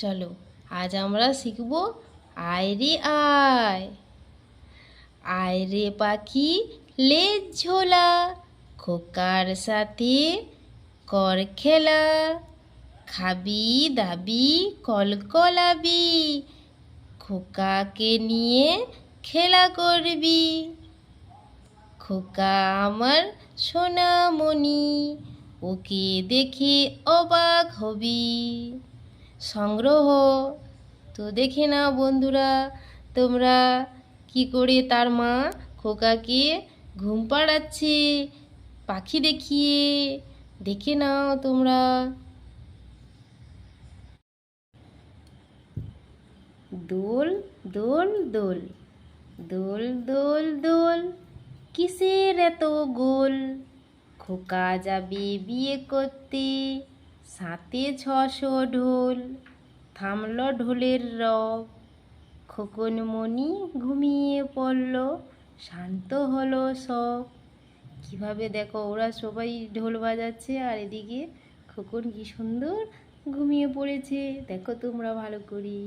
চলো, আজ আমরা শিখব আয় রে আয়। আয় রে পাখি লেজ ঝোলা, খোকার সাথে কর খেলা। খাবি দাবি কলকলাবি খোকাকে নিয়ে খেলা করবি। খোকা আমার সোনামণি, ওকে দেখে অবাক হবি। সংগ্রহ। তো দেখে নাও বন্ধুরা, তোমরা কি করে তার মা খোকাকে ঘুম পাড়াচ্ছে পাখি দেখিয়ে। দেখে নাও তোমরা। দোল দোল দোল দোল দোল দোল, কিসের এত গোল? খোকা যাবে বিয়ে করতে। সাথে ছশো ঢোল, থামল ঢোলের রব। খোকন মনি ঘুমিয়ে পড়ল, শান্ত হলো সব। কীভাবে দেখো, ওরা সবাই ঢোল বাজাচ্ছে আর এদিকে খোকন কি সুন্দর ঘুমিয়ে পড়েছে। দেখো তোমরা ভালো করে।